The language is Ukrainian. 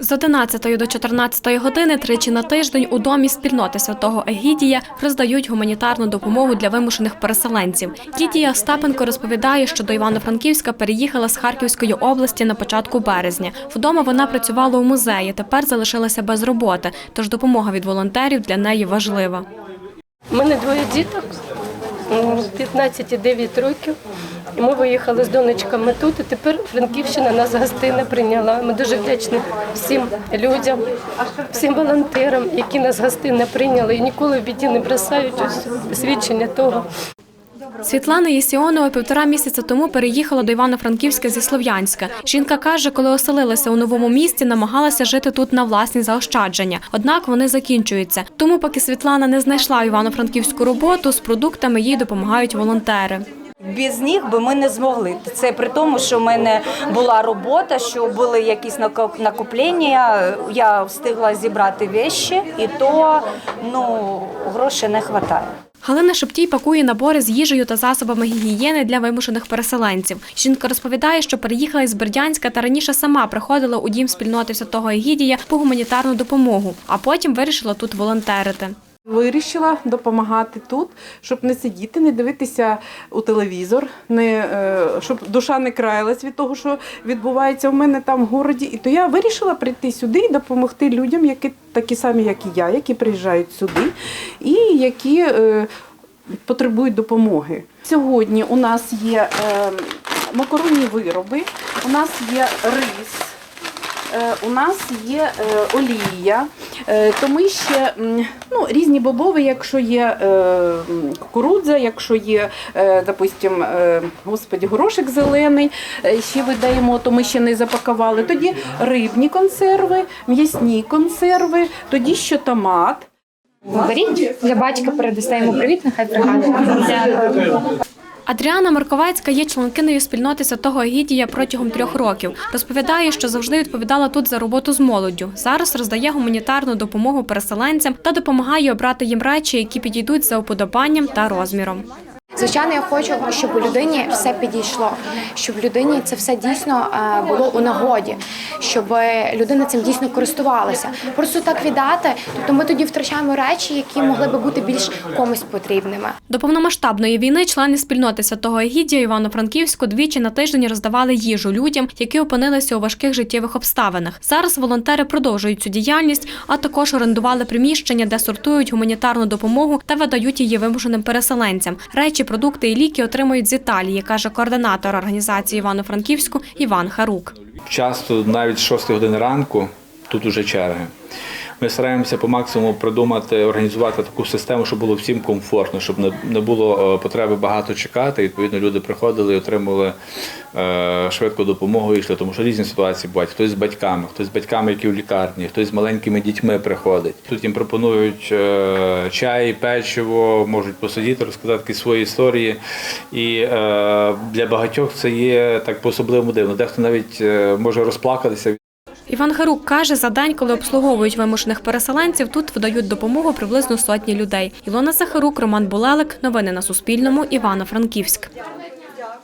З 11 до 14 години тричі на тиждень у домі спільноти святого Егідія роздають гуманітарну допомогу для вимушених переселенців. Лідія Остапенко розповідає, що до Івано-Франківська переїхала з Харківської області на початку березня. Вдома вона працювала у музеї, тепер залишилася без роботи, тож допомога від волонтерів для неї важлива. У мене двоє діток, м, 15 і 9 років. І ми виїхали з донечками тут, і тепер Франківщина нас гостинно прийняла. Ми дуже вдячні всім людям, всім волонтерам, які нас гостинно прийняли і ніколи в біді не бросають. Ось свідчення того. Світлана Єсіонова півтора місяця тому переїхала до Івано-Франківська зі Слов'янська. Жінка каже, коли оселилася у новому місті, намагалася жити тут на власні заощадження. Однак вони закінчуються. Тому, поки Світлана не знайшла івано-франківську роботу, з продуктами їй допомагають волонтери. Без них би ми не змогли. Це при тому, що в мене була робота, що були якісь нако- накоплення. Я встигла зібрати вещі, і то ну грошей не вистачає. Галина Шептій пакує набори з їжею та засобами гігієни для вимушених переселенців. Жінка розповідає, що переїхала із Бердянська та раніше сама приходила у дім спільноти святого Егідія по гуманітарну допомогу, а потім вирішила тут волонтерити. Вирішила допомагати тут, щоб не сидіти, не дивитися у телевізор, не, е, щоб душа не краялась від того, що відбувається у мене там в городі. І то я вирішила прийти сюди і допомогти людям, які такі самі, як і я, які приїжджають сюди і які е, потребують допомоги. Сьогодні у нас є е, макаронні вироби, у нас є рис. Е, У нас є е, олія, то ми ще ну, різні бобові, якщо є е, кукурудза, якщо є, е, допустим, е, господі, горошик зелений, е, ще видаємо, то ми ще не запакували. Тоді рибні консерви, м'ясні консерви, тоді ще томат. Беріть для батька передасте йому привіт, нехай пригадує. Адріана Марковецька є членкиною спільноти святого Гідія протягом трьох років. Розповідає, що завжди відповідала тут за роботу з молоддю. Зараз роздає гуманітарну допомогу переселенцям та допомагає обрати їм речі, які підійдуть за уподобанням та розміром. Звичайно, я хочу, щоб у людині все підійшло, щоб людині це все дійсно е, було у нагоді, щоб людина цим дійсно користувалася. Просто так віддати, тобто ми тоді втрачаємо речі, які могли би бути більш комусь потрібними. До повномасштабної війни члени спільноти святого Егідія Івано-Франківську двічі на тиждень роздавали їжу людям, які опинилися у важких життєвих обставинах. Зараз волонтери продовжують цю діяльність, а також орендували приміщення, де сортують гуманітарну допомогу та видають її вимушеним переселенцям. Речі, продукти і ліки отримують з Італії, каже координатор організації Івано-Франківську Іван Харук. Часто навіть з 6 години ранку тут уже черги. Ми стараємося по максимуму придумати, організувати таку систему, щоб було всім комфортно, щоб не- було е, потреби багато чекати. Відповідно, люди приходили і отримували е, швидку допомогу і йшли. Тому що різні ситуації бувають. Хтось з батьками, хтось з батьками, які в лікарні, хтось з маленькими дітьми приходить. Тут їм пропонують е, чай, печиво, можуть посидіти, розказати якісь свої історії. І для багатьох це є так по-особливому дивно. Дехто навіть може розплакатися. Іван Харук каже, за день, коли обслуговують вимушених переселенців, тут видають допомогу приблизно сотні людей. Ілона Сахарук, Роман Булелик. Новини на Суспільному. Івано-Франківськ.